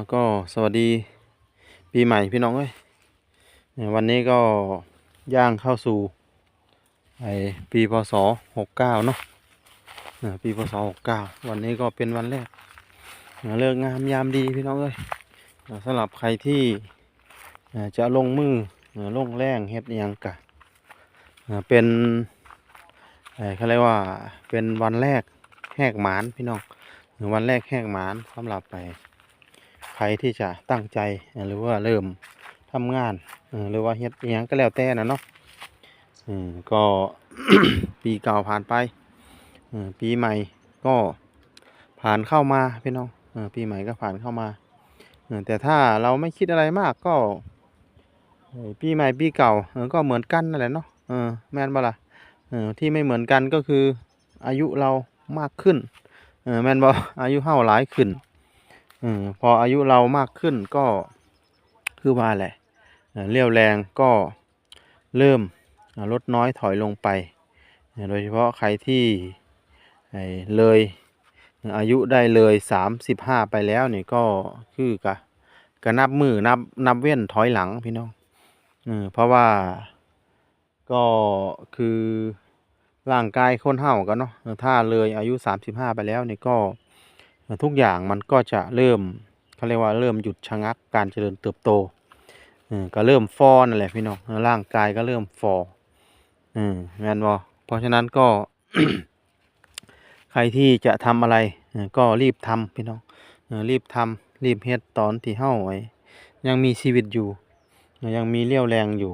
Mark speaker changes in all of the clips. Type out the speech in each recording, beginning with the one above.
Speaker 1: แล้วก็สวัสดีปีใหม่พี่น้องเอ้ยวันนี้ก็ย่างเข้าสู่ไอปีพศหกเก้าเนาะปีพศหกเก้าวันนี้ก็เป็นวันแรกเลิกงามยามดีพี่น้องเอ้ยสำหรับใครที่เอ่อจะลงมือล่อลงแรงเฮ็ดยังกะเป็นเอ่อเขาเรียกว่าเป็นวันแรกแหกหมานพี่น้องเออวันแรกแหกหมานสำหรับไป รที่จะตั้งใจหรือว่าเริ่มทำงานหรือว่าเฮ็ดอิหยังก็แล้วแต่นะเนาะอืมก็ปีเก่าผ่านไปเออปีใหม่ก็ผ่านเข้ามาพี่น้องเออปีใหม่ก็ผ่านเข้ามาแต่ถ้าเราไม่คิดอะไรมากก็ปีใหม่ปีเก่าก็เหมือนกันนั่นแหละเนาะเออแม่นบ่ล่ะเออที่ไม่เหมือนกันก็คืออายุเรามากขึ้นเออแม่นบ่อายุเฮาหลายขึ้น อมพออายุเรามากขึ้นก็คือว่าแหละเรี่ยวแรงก็เริ่มลดน้อยถอยลงไป โดยเฉพาะใครที่เลยอายุได้เลยสามสิบห้าไปแล้วนี่ก็คือกะก็นับมือนับนับเว้นถอยหลังพี่น้องเออเพราะว่าก็คือร่างกายคนเฮากันเนาะถ้าเลยอายุสามสิบห้าไปแล้วนี่ก็ ทุกอย่างมันก็จะเริ่มเขาเรียกว่าเริ่มหยุดชะงักการเจริญเติบโตเออก็เริ่มฟอนั่นแหละพี่น้องร่างกายก็เริ่มฟอเออแมนบ่เพราะฉะนั้นก็ ใครที่จะทำอะไรก็รีบทำพี่น้องรีบทำรีบเฮ็ดตอนที่เฮาไอ้ยังมีชีวิตอยู่ ยังมีเรี่ยวแรงอยู่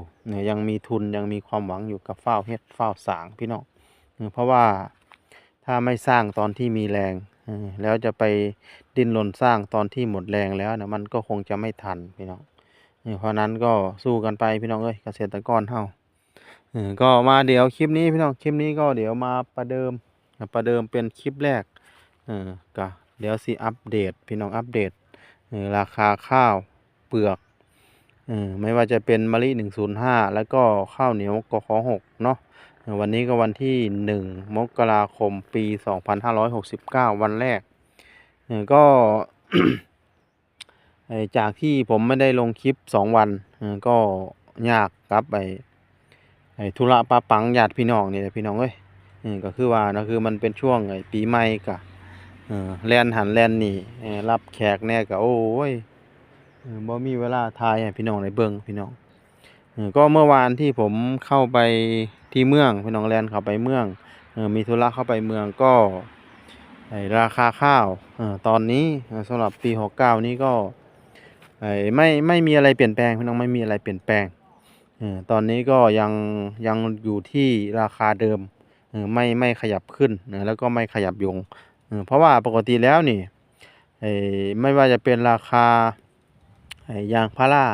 Speaker 1: ยังมีทุนยังมีความหวังอยู่กับเฝ้าเฮ็ดเฝ้าสางพี่น้องเพราะว่าถ้าไม่สร้างตอนที่มีแรง แล้วจะไปดิ้นรนสร้างตอนที่หมดแรงแล้วนะมันก็คงจะไม่ทันพี่น้องเพราะนั้นก็สู้กันไปพี่น้องเอ้ยเกษตรกรเฮาก็มาเดี๋ยวคลิปนี้พี่น้องคลิปนี้ก็เดี๋ยวมาประเดิมประเดิมเป็นคลิปแรกเออก็เดี๋ยวสิอัปเดตพี่น้องอัปเดตราคาข้าวเปลือกไม่ว่าจะเป็นมะลิหนึ่งศูนย์ห้าแล้วก็ข้าวเหนียวกขอหกเนาะ วันนี้ก็วันที่หนึ่งมกราคมปีสองพันห้าร้อยหกสิบเก้าวันแรก ก็จากที่ผมไม่ได้ลงคลิปสองวัน ก็ยากครับไอ้ไอ้ธุระปะปังญาติพี่น้องนี่แหละพี่น้องเอ้ยก็คือว่านะคือมันเป็นช่วงไอ้ปีใหม่กะเออแลนหันแลนนี่รับแขกแน่ก็โอ้ยเออบ่มีเวลาทายให้พี่น้องได้เบิ่งพี่น้อง ก็เมื่อวานที่ผมเข้าไปที่เมืองพี่น้องแลนเข้าไปเมืองอมีธุระเข้าไปเมืองก็ราคาข้าวอตอนนี้สำหรับปีหกเก้านี้ก็ไม่ไม่มีอะไรเปลี่ยนแปลงพี่น้องไม่มีอะไรเปลี่ยนแปลงอตอนนี้ก็ยังยังอยู่ที่ราคาเดิมไม่ไม่ขยับขึ้นแล้วก็ไม่ขยับลงเพราะว่าปกติแล้วนี่ไม่ว่าจะเป็นราคายางพารา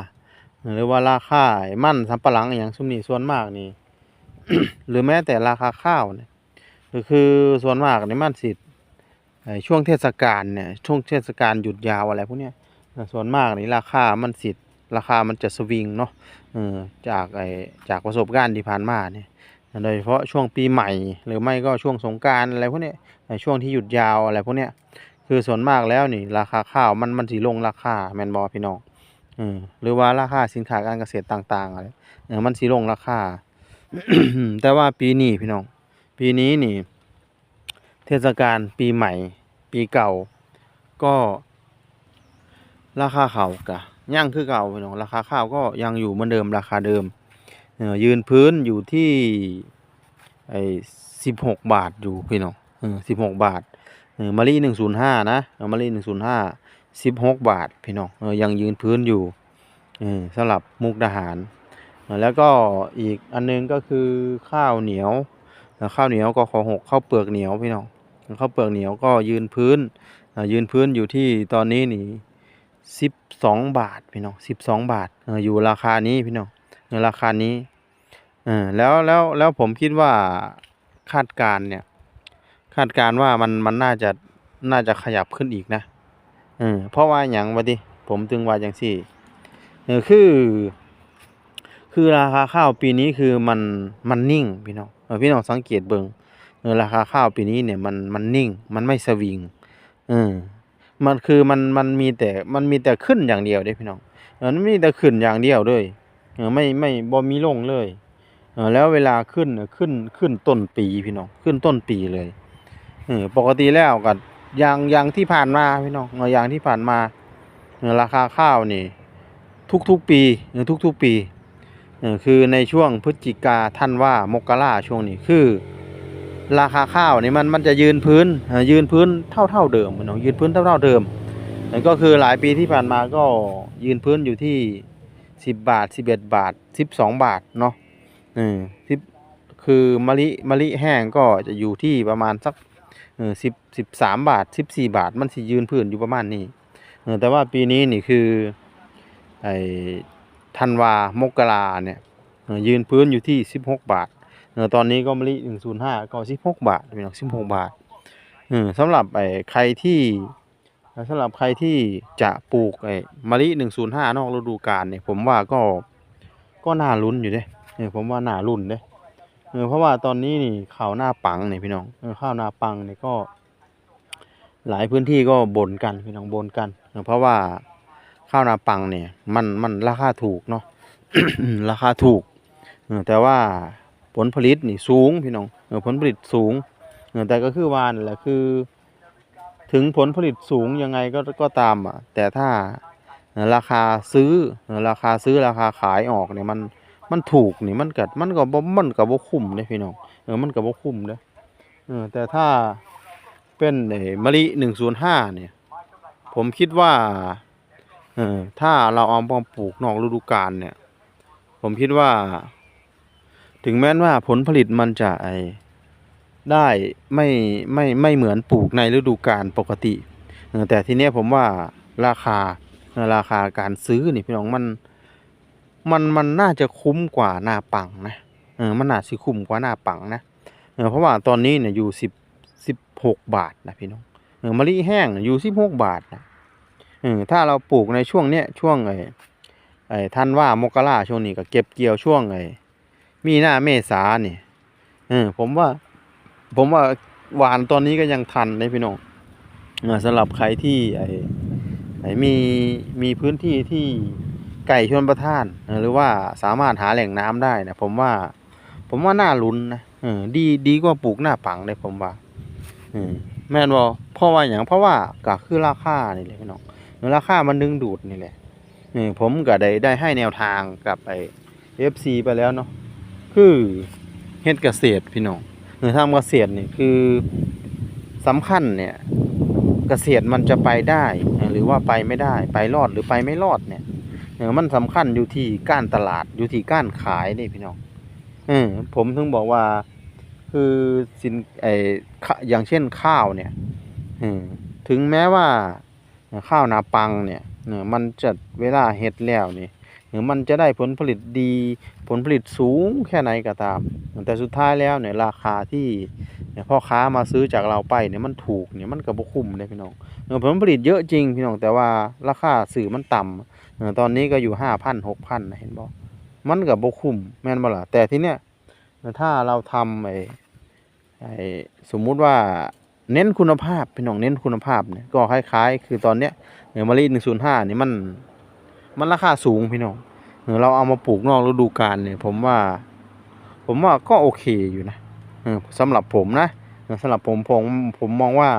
Speaker 1: หรือว่าราคาไอ้มันสำปะหลังอย่างซุมนี้ส่วนมากนี่ หรือแม้แต่ราคาข้าวเนี่ยก็คือส่วนมากในมันสิไอ้ช่วงเทศกาลเนี่ยช่วงเทศกาลหยุดยาวอะไรพวกเนี้ยส่วนมากนี่ราคามันสิทธิ์ราคามันจะสวิงเนาะจากไอ้จากประสบการณ์ที่ผ่านมาเนี่ยโดยเฉพาะช่วงปีใหม่ หรือไม่ก็ช่วงสงกานต์อะไรพวกเนี้ยช่วงที่หยุดยาวอะไรพวกเนี้ยคือส่วนมากแล้วนี่ราคาข้าวมันมันสิลงราคาแมนบ่พี่น้อง หรือว่าราคาสินค้าการเกษตรต่าง ๆ อะไรมันสิลงราคา แต่ว่าปีนี้พี่น้อง ปีนี้นี่ เทศกาลปีใหม่ ปีเก่า ก็ ราคาข้าวก็ยังคือเก่าพี่น้องราคาข้าวก็ยังอยู่เหมือนเดิมราคาเดิมยืนพื้นอยู่ที่ไอ้สิบหกบาทอยู่พี่น้องสิบหกบาทมะลิหนึ่งศูนย์ห้านะเอามะลิหนึ่งศูนย์ห้า สิบหกบาทพี่น้องยังยืนพื้นอยู่สำหรับมุกดาหาร แล้วก็อีกอันนึงก็คือข้าวเหนียวข้าวเหนียวก็ขอหกข้าวเปลือกเหนียวพี่น้องข้าวเปลือกเหนียวก็ยืนพื้นยืนพื้นอยู่ที่ตอนนี้นี่สิบสองบาทพี่น้องสิบสองบาทอยู่ราคานี้พี่น้องราคานี้แล้วแล้วแล้วผมคิดว่าคาดการณ์เนี่ยคาดการณ์ว่ามันมันน่าจะน่าจะขยับขึ้นอีกนะ เออเพราะว่าหยังวะดิผมถึงว่าจังซี่เออคือ คือราคาข้าวปีนี้คือมันมันนิ่งพี่น้องเออพี่น้องสังเกตเบิ่งเออราคาข้าวปีนี้เนี่ยมันมันนิ่ง มันไม่สวิงเออมันคือมันมันมีแต่มันมีแต่ขึ้นอย่างเดียวเด้พี่น้องเออมันมีแต่ขึ้นอย่างเดียวเลยเออไม่ไม่บ่มีลงเลยเออแล้วเวลาขึ้นขึ้นขึ้นต้นปีพี่น้องขึ้นต้นปีเลยเออปกติแล้วก็ อย่างอย่างที่ผ่านมาพี่น้องอย่างที่ผ่านมาราคาข้าวนี่ ทุกๆปีเออทุกๆปีคือในช่วงพฤศจิกาท่านว่ามกราช่วงนี้คือ ราคาข้าวนี่มันมันจะยืนพื้นยืนพื้นเท่าเท่าเดิมพี่น้องยืนพื้นเท่าเท่าเดิมก็คือหลายปีที่ผ่านมาก็ยืนพื้นอยู่ที่สิบบาทสิบเอ็ดบาทสิบสองบาทเนาะออสิบคือมะลิมะลิแห้งก็จะอยู่ที่ประมาณสัก เออสิบสิบสามบาทสิบสี่บาท มันสิยืนพื้นอยู่ประมาณนี้เออแต่ว่าปีนี้นี่คือไอ้ธันวามกราเนี่ยเออยืนพื้นอยู่ที่สิบหกบาทเออตอนนี้ก็มะลิหนึ่งศูนย์ห้าก็สิบหกบาทพี่น้องสิบหกบาทเออสำหรับไอ้ใครที่สำหรับใครที่จะปลูกไอ้มะลิหนึ่งศูนย์ห้านอกฤดูกาลเนี่ยผมว่าก็ก็น่าลุ้นอยู่เด้เออผมว่าน่าลุ้นเด้ เออเพราะว่าตอนนี้นี่ข้าวหน้าปังเนี่ยพี่น้องเออข้าวหน้าปังเนี่ยก็ หลายพื้นที่ก็บ่นกันพี่น้องบ่นกันเออเพราะว่าข้าวหน้าปังเนี่ย มันมันราคาถูกเนาะราคาถูกเออแต่ว่าผลผลิตนี่สูงพี่น้องเออผลผลิตสูงเออแต่ก็คือว่านั่นแหละคือ ถึงผลผลิตสูงยังไงก็ก็ตามอะแต่ถ้าราคาซื้อราคาซื้อราคาขายออกเนี่ยมัน มันถูกนี่มันก็มันก็บ่มันก็บ่คุ้มเด้พี่น้องเออมันก็บ่คุ้มเด้เออแต่ถ้าเป็นไอ้มะลิ105เนี่ย ผมคิดว่าเออถ้าเราเอามาปลูกนอกฤดูกาลเนี่ย ผมคิดว่า ถึงแม้นว่าผลผลิตมันจะไอได้ไม่ไม่ไม่เหมือนปลูกในฤดูกาลปกติเออแต่ทีเนี้ยผมว่าราคาราคาการซื้อนี่พี่น้องมัน มันมันน่าจะคุ้มกว่าหน้าปังนะเออมันน่าสิคุ้มกว่าหน้าปังนะเออเพราะว่าตอนนี้เนี่ยอยู่สิบสิบหกบาทนะพี่น้องเออมะลิแห้งอยู่สิบหกบาทนะเออถ้าเราปลูกในช่วงเนี้ยช่วงไอไอท่านว่ามกราช่วงนี้ก็เก็บเกี่ยวช่วงไอ้มีหน้าเมษาเนี่ยเออผมว่า ผมว่าหวานตอนนี้ก็ยังทันเลยพี่น้องเออสำหรับใครที่ไอไอมีมีพื้นที่ที่ ไก่ชนประทาน หรือว่าสามารถหาแหล่งน้ำได้นะผมว่า ผมว่าน่าลุ้นนะออดีดีกว่าปลูกหน้าปังเลยผมว่าอแม่นบ่เพราะว่าอย่างเพราะว่าก็คือราคานี่แหละพี่น้องราคามันดึงดูดนี่แหละอผมก็ได้ได้ให้แนวทางกับไอ FC ไปแล้วเนาะคือเฮ็ดเกษตรพี่น้องหรือทำเกษตรนี่คือสำคัญเนี่ยเกษตรมันจะไปได้ หรือว่าไปไม่ได้ ไปรอดหรือไปไม่รอดเนี่ย อมันสำคัญอยู่ที่การตลาดอยู่ที่การขายนี่พี่น้องเออผมถึงบอกว่า คือสินไออย่างเช่นข้าวเนี่ยถึงแม้ว่าข้าวนาปังเนี่ยมันจะเวลาเฮ็ดแล้วนี่หรือมันจะได้ผลผลิตดีผลผลิตสูงแค่ไหนก็ตาม แต่สุดท้ายแล้วเนี่ยราคาที่เนี่ยพ่อค้ามาซื้อจากเราไปเนี่ยมันถูกเนี่ยมันก็บ่คุ้มเลยพี่น้อง ผลผลิตเยอะจริงพี่น้องแต่ว่าราคาสื่อมันต่ำเออตอนนี้ก็อยู่ห้าพันหกพันเห็นบ่มันก็บ่คุ้มแม่นบ่ล่ะแต่ที่เนี้ยถ้าเราทำไอ้ไอ้สมมุติว่าเน้นคุณภาพพี่น้องเน้นคุณภาพเนี่ยก็คล้ายๆ คือตอนเนี้ยเนี่ยมะลิ105นี่มันมันราคาสูงพี่น้องเออเราเอามาปลูกนอกฤดูกาลเนี่ย ผมว่า ผมว่าก็โอเคอยู่นะเออสำหรับผมนะสำหรับผมผมผมมองว่า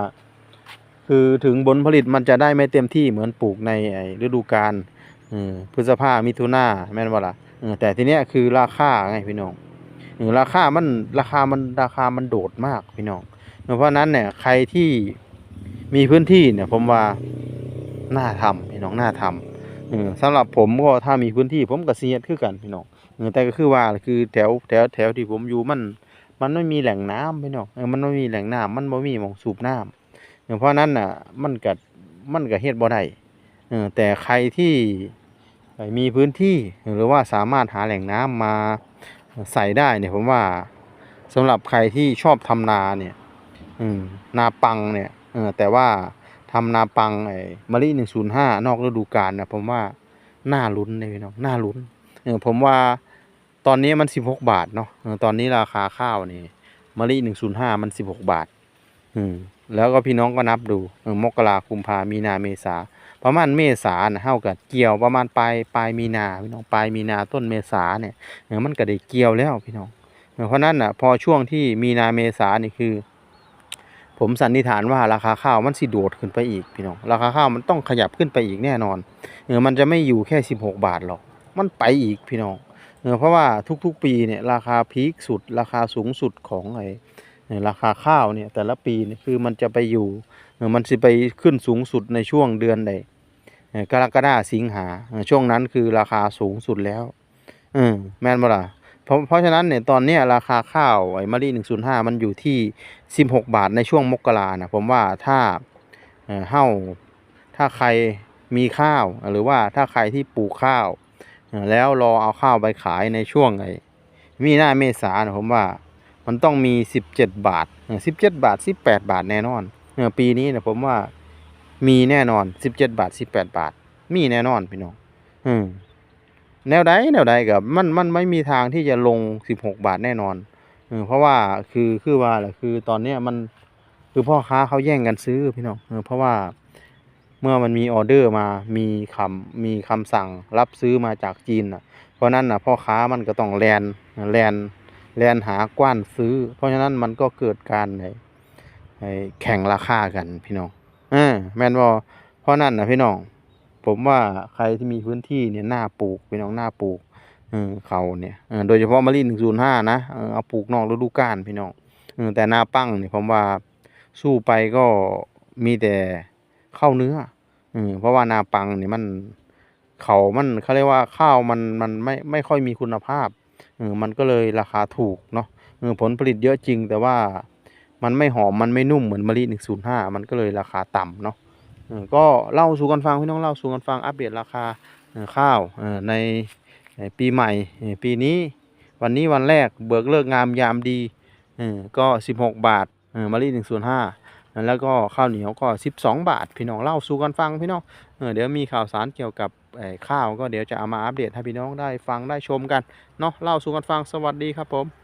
Speaker 1: คือถึงผลผลิตมันจะได้ไม่เต็มที่เหมือนปลูกในฤดูกาลเออพฤษภามิถุนาแม่นบ่ล่ะแต่ทีเนี้ยคือราคาไงพี่น้องเออราคามันราคามันราคามันโดดมากพี่น้อง เพราะนั้นเนี่ยใครที่มีพื้นที่เนี่ยผมว่าน่าทำพี่น้องน่าทำเออสำหรับผมก็ถ้ามีพื้นที่ผมก็สิเฮ็ดคือกันพี่น้องแต่ก็คือว่าคือแถวแถวแถวที่ผมอยู่มัน มันไม่มีแหล่งน้ำพี่น้องเออมันไม่มีแหล่งน้ำมันบ่มีหม้องสูบน้ำ เออเพราะนั้นน่ะมันก็มันก็เฮ็ดบ่ได้เออแต่ใครที่มีพื้นที่หรือว่าสามารถหาแหล่งน้ำมาใส่ได้เนี่ยผมว่าสำหรับใครที่ชอบทำนาเนี่ยอืมนาปังเนี่ยเออแต่ว่าทำนาปังไอ้มะลิหนึ่งศูนย์ห้านอกฤดูกาลนะผมว่าน่าลุ้นเลยพี่น้องน่าลุ้นเออผมว่าตอนนี้มันสิบหกบาทเนาะตอนนี้ราคาข้าวนี่มะลิหนึ่งศูนย์ห้ามันสิบหกบาท อืม แล้วก็พี่น้องก็นับดูเออมกราคุมภามีนาเมษาประมาณเมษาน่ะเฮากับเกี่ยวประมาณปลายปลายมีนาพี่น้องปลายมีนาต้นเมษาเนี่ยเออมันก็ได้เกี่ยวแล้วพี่น้องเออเพราะนั้นน่ะพอช่วงที่มีนาเมษานี่คือ ผมสันนิษฐานว่าราคาข้าวมันสิโดดขึ้นไปอีกพี่น้องราคาข้าวมันต้องขยับขึ้นไปอีกแน่นอนเออมันจะไม่อยู่แค่ 16 บาทหรอกมันไปอีกพี่น้องเออเพราะว่าทุกๆปีเนี่ยราคาพีคสุด ราคาสูงสุดของไอ้เอ่อ ราคาข้าวเนี่ยแต่ละปีเนี่ยคือมันจะไปอยู่มันสิไปขึ้นสูงสุดในช่วงเดือนใดกรกฎาสิงหาช่วงนั้นคือราคาสูงสุดแล้วเอแม่นบ่ล่ะเพราะเพราะฉะนั้นเนี่ยตอนเนี้ยราคาข้าวไอ้มะลิ105มันอยู่ที่16บาทในช่วงมกรานะผมว่าถ้าเฮ้าถ้าใครมีข้าว หรือว่าถ้าใครที่ปลูกข้าว แล้วรอเอาข้าวไปขายในช่วงไอ้มีหน้าเมษานะผมว่า มันต้องมี 17 บาทเออ17 บาท 18 บาทแน่นอนปีนี้นะผมว่ามีแน่นอน 17 บาท 18 บาท มีแน่นอนพี่น้องอืมแนวใดแนวใดกับมันมันไม่มีทางที่จะลง 16 บาทแน่นอนเพราะว่าคือคือว่าแหละคือตอนเนี้ยมันคือพ่อค้าเขาแย่งกันซื้อพี่น้องเพราะว่าเมื่อมันมีออเดอร์มา มีคำมีคำสั่งรับซื้อมาจากจีนอะ เพราะนั้นน่ะพ่อค้ามันก็ต้องแลนแลน แลนหากว้านซื้อ เพราะฉะนั้นมันก็เกิดการไอ้แข่งราคากันพี่น้องอแม่นบ่เพราะนั้นนะพี่น้อง ผมว่าใครที่มีพื้นที่เนี่ยหน่าปลูกพี่น้องหน่าปลูกเขาเนี่ยโดยเฉพาะมะลิหนึ่งศูนย์ห้านะเอาปลูกนอกฤดูกาลพี่น้องแต่หน้าปั้งเนี่ยผมว่าสู้ไปก็มีแต่ข้าวเนื้อเอเพราะว่านาปังเนี่ยมันเขามันเขาเรียกว่าข้าวมันมันไม่ไม่ค่อยมีคุณภาพ ออมันก็เลยราคาถูกเนาะเออผลผลิตเยอะจริง แต่ว่ามันไม่หอมมันไม่นุ่มเหมือนมะลิหนึ่งศูนย์ห้ามันก็เลยราคาต่ำเนาะเออก็เล่าสู่กันฟังพี่น้องเล่าสู่กันฟังอัปเดตราคาออข้าวออในปีใหม่ปีนี้วันนี้วันแรกเบิกเลิกงามยามดีเออก็ 16 บาทเออมะลิ105 แล้วก็ข้าวเหนียวก็ 12 บาท พี่น้องเล่าสู่กันฟังพี่น้องเออเดี๋ยวมีข่าวสารเกี่ยวกับข้าวก็เดี๋ยวจะเอามาอัปเดตให้พี่น้องได้ฟังได้ชมกันเนาะเล่าสู่กันฟังสวัสดีครับผม